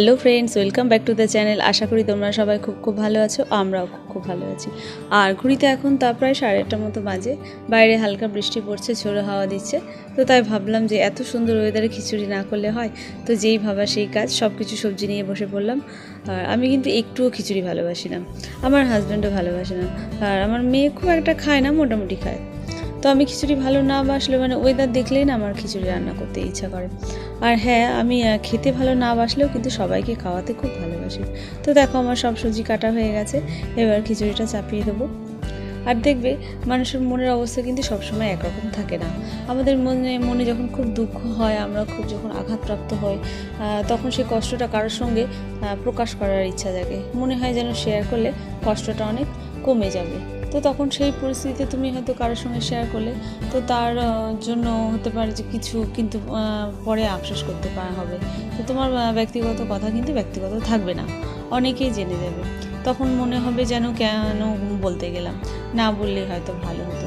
Hello friends, welcome back to the channel. আশা করি তোমরা সবাই খুব খুব ভালো আছো, আমরাও খুব খুব ভালো আছি। আর ঘুড়িতে এখন তা প্রায় সাড়ে আটটার মতো বাজে, বাইরে হালকা বৃষ্টি পড়ছে, ঝোড়ো হাওয়া দিচ্ছে, তো তাই ভাবলাম যে এত সুন্দর ওয়েদারে খিচুড়ি না করলে হয়, তো যেই ভাবা সেই কাজ সব কিছু সবজি নিয়ে বসে পড়লাম। আর আমি কিন্তু একটুও খিচুড়ি ভালোবাসি না, আমার হাজব্যান্ডও ভালোবাসে না, আর আমার মেয়ে খুব একটা খায় না, মোটামুটি খায়। তো আমি খিচুড়ি ভালো না বাসলে মানে ওয়েদার দেখলেই না আমার খিচুড়ি রান্না করতে ইচ্ছা করে। আর হ্যাঁ আমি খেতে ভালো না বাসলেও কিন্তু সবাইকে খাওয়াতে খুব ভালোবাসি। তো দেখো আমার সব সবজি কাটা হয়ে গেছে, এবার খিচুড়িটা চাপিয়ে দেবো। আর দেখবে মানুষের মনের অবস্থা কিন্তু সবসময় একরকম থাকে না। আমাদের মনে মনে যখন খুব দুঃখ হয়, আমরা খুব যখন আঘাতপ্রাপ্ত হই তখন সেই কষ্টটা কারোর সঙ্গে প্রকাশ করার ইচ্ছা জাগে। মনে হয় যেন শেয়ার করলে কষ্টটা অনেক কমে যাবে। তো তখন সেই পরিস্থিতিতে তুমি হয়তো কারোর সঙ্গে শেয়ার করলে। তো তার জন্য হতে পারে যে কিছু কিন্তু পরে আফসোস করতে পারা হবে। তো তোমার ব্যক্তিগত কথা কিন্তু ব্যক্তিগত থাকবে না। অনেকেই জেনে যাবে। তখন মনে হবে যেন কেন বলতে গেলাম। না বললে হয়তো ভালো হতো।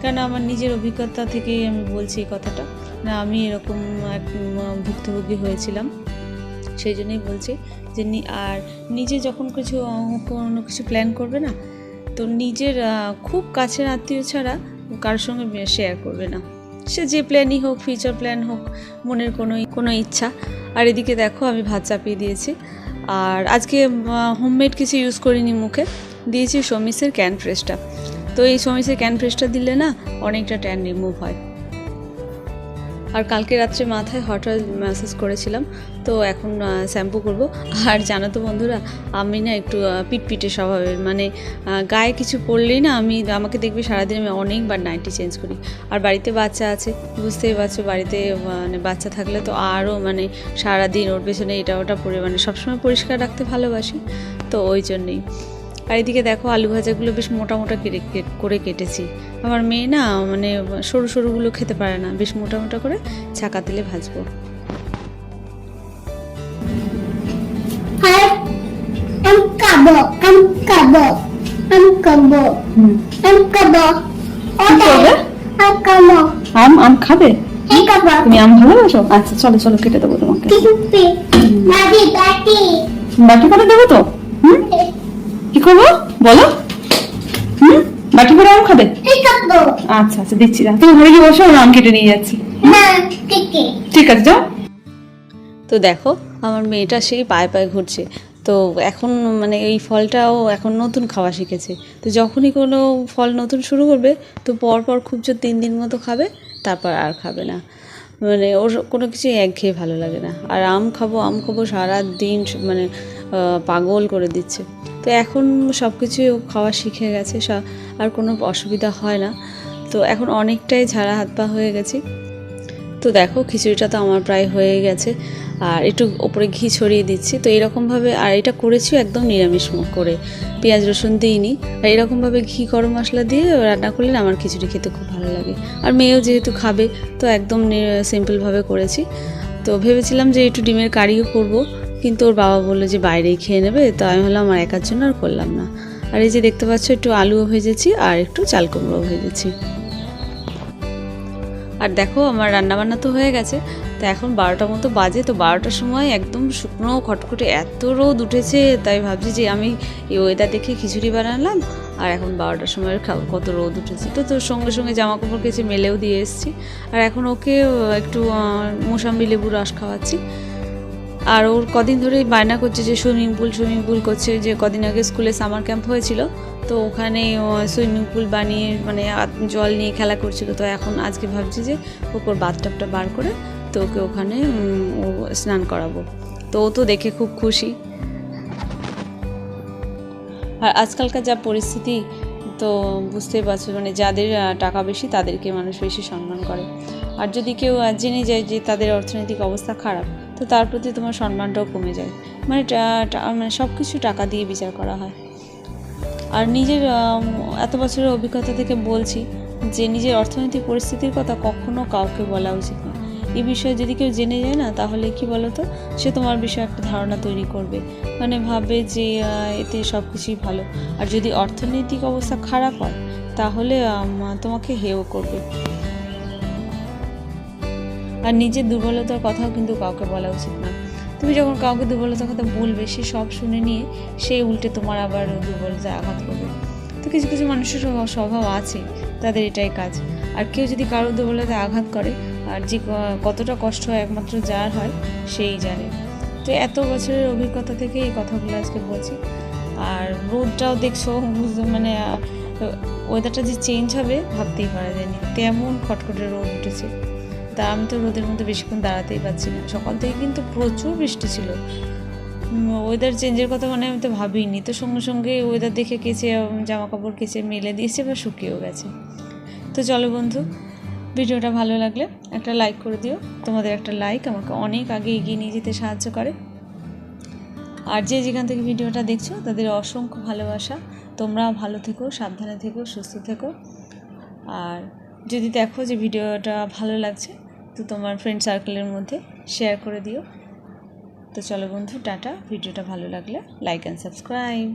কেন আমার নিজের অভিজ্ঞতা থেকেই আমি বলছি এই কথাটা? না, আমি এরকম এক ভুক্তভোগী হয়েছিলাম। সেই জন্যই বলছি যে আর নিজে যখন কিছু কোনো কিছু প্ল্যান করবে না তো নিজের খুব কাছের আত্মীয় ছাড়া কার সঙ্গে শেয়ার করবে না। সে যে প্ল্যানই হোক ফিউচার প্ল্যান হোক, মনের কোনো কোনো ইচ্ছা। আর এদিকে দেখো, আমি ভাত চাপিয়ে দিয়েছি। আর আজকে হোমমেড কিছু ইউজ করিনি মুখে। দিয়েছি সমিসের ক্যান ফ্রেশটা তো এই সমিসের ক্যান ফ্রেশটা দিলে না, অনেকটা ট্যান রিমুভ হয়। আর কালকে রাত্রে মাথায় হট অয়েল করেছিলাম, তো এখন শ্যাম্পু করব। আর জানো তো বন্ধুরা, আমি না একটু পিটপিটে স্বভাবের। মানে গায়ে কিছু পরলেই না আমি, আমাকে দেখবে সারাদিন আমি অনেকবার নাইটি চেঞ্জ করি। আর বাড়িতে বাচ্চা আছে, বুঝতেই পারছ, বাড়িতে মানে বাচ্চা থাকলে তো আরও মানে সারাদিন ওর পেছনে এটা ওটা পরে মানে সবসময় পরিষ্কার রাখতে ভালোবাসি। তো ওই জন্যেই। আর এদিকে দেখো আলু ভাজাগুলো বেশ মোটা মোটা কেটে কেট- করে কেটেছি। আমার মেয়ে না মানে সরু সরুগুলো খেতে পারে না বেশ মোটা মোটা করে ছাকা তেলে ভাজবো। আম আম খাবে. তুমি আম ভালোবাসো? আচ্ছা চলো চলো কেটে দেবো তোমাকে. বাটি করে দেবো তো? হুম? কি করব? বলো। হুম? বাটি করে আম খাবে? আচ্ছা আচ্ছা দিচ্ছি না। তুমি ঘরে গিয়ে বসো আমি আম কেটে নিয়ে যাচ্ছি। ঠিক আছে। যাও। তো দেখো আমার মেয়েটা সেই পায়ে পায়ে ঘুরছে। তো এখন মানে এই ফলটাও এখন নতুন খাওয়া শিখেছে। তো যখনই কোনো ফল নতুন শুরু করবে তো পরপর খুব জোর তিন দিন মতো খাবে তারপর আর খাবে না। মানে ওর কোনো কিছু একঘেয়ে ভালো লাগে না। আর আম খাব আম খাব সারা দিন মানে পাগল করে দিচ্ছে। তো এখন সব কিছু খাওয়া শিখে গেছে আর কোনো অসুবিধা হয় না। তো এখন অনেকটাই ঝাড়া হাত পা হয়ে গেছি। তো দেখো, খিচুড়িটা তো আমার প্রায় হয়ে গেছে। আর একটু ওপরে ঘি ছড়িয়ে দিচ্ছি। তো এরকমভাবে, আর এটা করেছি একদম নিরামিষ করে। পেঁয়াজ রসুন দিইনি। আর এরকমভাবে ঘি গরম মশলা দিয়ে রান্না করলে আমার খিচুড়ি খেতে খুব ভালো লাগে। আর মেয়েও যেহেতু খাবে, তো একদম সিম্পলভাবে করেছি। তো ভেবেছিলাম যে একটু ডিমের কারিও করব। কিন্তু ওর বাবা বলল যে বাইরেই খেয়ে নেবে, তো আমি হলাম আমার একার জন্য আর করলাম না। আর এই যে দেখতে পাচ্ছ, একটু আলুও ভেজেছি আর একটু চাল কুমড়োও ভেজেছি। আর দেখো, আমার রান্নাবান্না তো হয়ে গেছে। তো এখন বারোটার মতো বাজে, তো বারোটার সময় একদম শুকনো খটখটে এত রোদ উঠেছে, তাই ভাবছি যে আমি এই ওয়েদার দেখে খিচুড়ি বানালাম, আর এখন বারোটার সময় কত রোদ উঠেছে। তো তোর সঙ্গে সঙ্গে জামা কাপড় কেচে মেলেও দিয়ে এসেছি। আর এখন ওকে একটু মোসাম্বি লেবু রস খাওয়াচ্ছি। আর ওর কদিন ধরেই বায়না করছে যে সুইমিং পুল সুইমিং পুল করছে, যে কদিন আগে স্কুলে সামার ক্যাম্প হয়েছিল। তো ওখানে সুইমিং পুল বানিয়ে মানে জল নিয়ে খেলা করছিল। তো এখন আজকে ভাবছি যে ওকে ওর বাথটাবটা বার করে তো ওকে ওখানে ও স্নান করাবো। তো ও তো দেখে খুব খুশি। আর আজকালকার যা পরিস্থিতি, তো বুঝতেই পারছ মানে যাদের টাকা বেশি তাদেরকে মানুষ বেশি সম্মান করে। আর যদি কেউ জেনে যায় যে তাদের অর্থনৈতিক অবস্থা খারাপ তো তার প্রতি তোমার সম্মানটাও কমে যায়। মানে মানে সব কিছু টাকা দিয়ে বিচার করা হয়। আর নিজের এত বছরের অভিজ্ঞতা থেকে বলছি যে নিজের অর্থনৈতিক পরিস্থিতির কথা কখনো কাউকে বলা উচিত না। এই বিষয়ে যদি কেউ জেনে যায় না, তাহলে কি বলতো? সে তোমার বিষয়ে একটা ধারণা তৈরি করবে। মানে ভাববে যে এতে সব কিছুই ভালো। আর যদি অর্থনৈতিক অবস্থা খারাপ হয়, তাহলে তোমাকে হেও করবে। আর নিজের দুর্বলতার কথাও কিন্তু কাউকে বলা উচিত না। তুমি যখন কাউকে দুর্বলতার কথা বলবে, সে সব শুনে নিয়ে সে উল্টে তোমার আবার দুর্বলতায় আঘাত করবে। তো কিছু কিছু মানুষের স্বভাব- আছে, তাদের এটাই কাজ। আর কেউ যদি কারোর দুর্বলতায় আঘাত করে, আর যে কতটা কষ্ট হয় একমাত্র যার হয়, সেই জানে। তো এত বছরের অভিজ্ঞতা থেকে এই কথাগুলো আজকে বলছি। আর রোডটাও দেখছ, বুঝতে- মানে ওয়েদারটা যে চেঞ্জ হবে, ভাবতেই পারা যায়নি। তেমন খটখটে রোড উঠেছে। তা আমি তো রোদের মধ্যে বেশিক্ষণ দাঁড়াতেই পারছি না। সকাল থেকে কিন্তু প্রচুর বৃষ্টি ছিল। ওয়েদার চেঞ্জের কথা মানে আমি তো ভাবিনি। তো সঙ্গে সঙ্গে ওয়েদার দেখে কেচে জামা কাপড় কেচে, মেলে দিয়েছে বা শুকিয়েও গেছে। তো চলো বন্ধু, ভিডিওটা ভালো লাগলে একটা লাইক করে দিও। তোমাদের একটা লাইক আমাকে অনেক আগে এগিয়ে নিয়ে যেতে সাহায্য করে। আর যে যেখান থেকে ভিডিওটা দেখছ, তাদের অসংখ্য ভালোবাসা। তোমরা ভালো থেকো, সাবধানে থেকো, সুস্থ থেকো। আর যদি দেখো যে ভিডিওটা ভালো লাগছে তো তোমার ফ্রেন্ড সার্কেলের মধ্যে শেয়ার করে দিও। তো চলো বন্ধু, টাটা। ভিডিওটা ভালো লাগলে লাইক অ্যান্ড সাবস্ক্রাইব